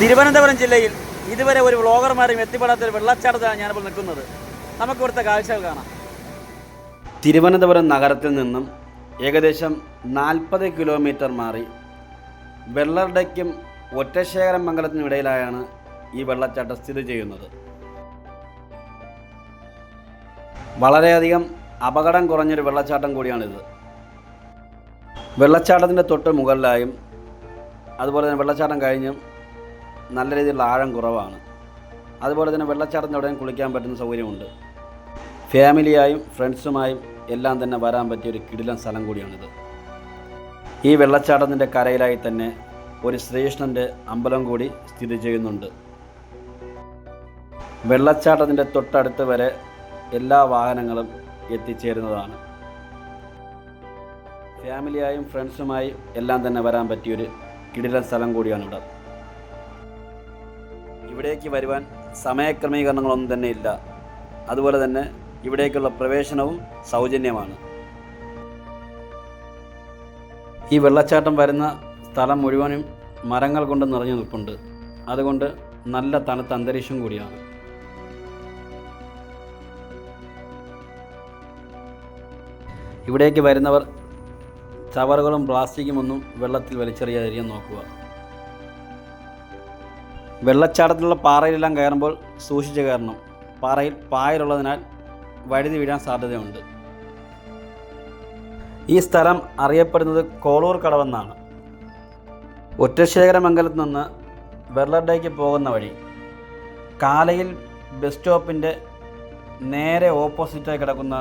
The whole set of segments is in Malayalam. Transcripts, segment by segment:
തിരുവനന്തപുരം ജില്ലയിൽ ഇതുവരെ ഒരു വ്ളോഗർമാരും എത്തിപ്പെടാത്ത ഒരു വെള്ളച്ചാട്ടത്തിലാണ് ഞാനിപ്പോൾ നിൽക്കുന്നത്. നമുക്ക് ഇവിടുത്തെ കാഴ്ചകൾ കാണാം. തിരുവനന്തപുരം നഗരത്തിൽ നിന്നും ഏകദേശം നാൽപ്പത് കിലോമീറ്റർ മാറി വെള്ളറുടയ്ക്കും ഒറ്റശേഖരം മംഗലത്തിനും ഇടയിലായാണ് ഈ വെള്ളച്ചാട്ടം സ്ഥിതി ചെയ്യുന്നത്. വളരെയധികം അപകടം കുറഞ്ഞൊരു വെള്ളച്ചാട്ടം കൂടിയാണിത്. വെള്ളച്ചാട്ടത്തിന്റെ തൊട്ട് മുകളിലായും അതുപോലെ തന്നെ വെള്ളച്ചാട്ടം കഴിഞ്ഞും നല്ല രീതിയിലുള്ള ആഴം കുറവാണ്. അതുപോലെ തന്നെ വെള്ളച്ചാട്ടത്തിന്റെ അവിടെയും കുളിക്കാൻ പറ്റുന്ന സൗകര്യമുണ്ട്. ഫാമിലിയായും ഫ്രണ്ട്സുമായും എല്ലാം തന്നെ വരാൻ പറ്റിയ ഒരു കിടിലൻ സ്ഥലം കൂടിയാണിത്. ഈ വെള്ളച്ചാട്ടത്തിന്റെ കരയിലായി തന്നെ ഒരു ശ്രീകൃഷ്ണന്റെ അമ്പലം കൂടി സ്ഥിതി ചെയ്യുന്നുണ്ട്. വെള്ളച്ചാട്ടത്തിന്റെ തൊട്ടടുത്ത് വരെ എല്ലാ വാഹനങ്ങളും എത്തിച്ചേരുന്നതാണ്. ഫാമിലിയായും ഫ്രണ്ട്സുമായും എല്ലാം തന്നെ വരാൻ പറ്റിയൊരു കിടിലൻ സ്ഥലം കൂടിയാണ് ഇവിടെ ഇവിടേക്ക് വരുവാൻ സമയക്രമീകരണങ്ങളൊന്നും തന്നെ ഇല്ല. അതുപോലെ തന്നെ ഇവിടേക്കുള്ള പ്രവേശനവും സൗജന്യമാണ്. ഈ വെള്ളച്ചാട്ടം വരുന്ന സ്ഥലം മുഴുവനും മരങ്ങൾ കൊണ്ട് നിറഞ്ഞു നിൽപ്പുണ്ട്. അതുകൊണ്ട് നല്ല തണുത്ത അന്തരീക്ഷം കൂടിയാണ്. ഇവിടേക്ക് വരുന്നവർ ചവറുകളും പ്ലാസ്റ്റിക്കും ഒന്നും വെള്ളത്തിൽ വലിച്ചെറിയാതിരിക്കാൻ നോക്കുക. വെള്ളച്ചാട്ടത്തിലുള്ള പാറയിലെല്ലാം കയറുമ്പോൾ സൂക്ഷിച്ച് കയറണം പാറയിൽ പായലുള്ളതിനാൽ വഴുതി വീഴാൻ സാധ്യതയുണ്ട്. ഈ സ്ഥലം അറിയപ്പെടുന്നത് കോളൂർ കടവെന്നാണ്. ഒറ്റശേഖരമംഗലത്ത് നിന്ന് വെള്ളർഡേക്ക് പോകുന്ന വഴി. കാലയിൽ ബസ് സ്റ്റോപ്പിന്റെ നേരെ ഓപ്പോസിറ്റായി കിടക്കുന്ന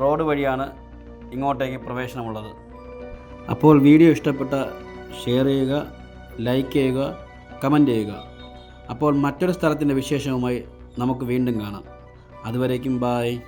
റോഡ് വഴിയാണ് ഇങ്ങോട്ടേക്ക് പ്രവേശനമുള്ളത്. അപ്പോൾ വീഡിയോ ഇഷ്ടപ്പെട്ട ഷെയർ ചെയ്യുക ലൈക്ക് ചെയ്യുക കമന്റ് ചെയ്യുക. അപ്പോൾ മറ്റൊരു സ്ഥലത്തിന്റെ വിശേഷവുമായി നമുക്ക് വീണ്ടും കാണാം. അതുവരേക്കും ബായ്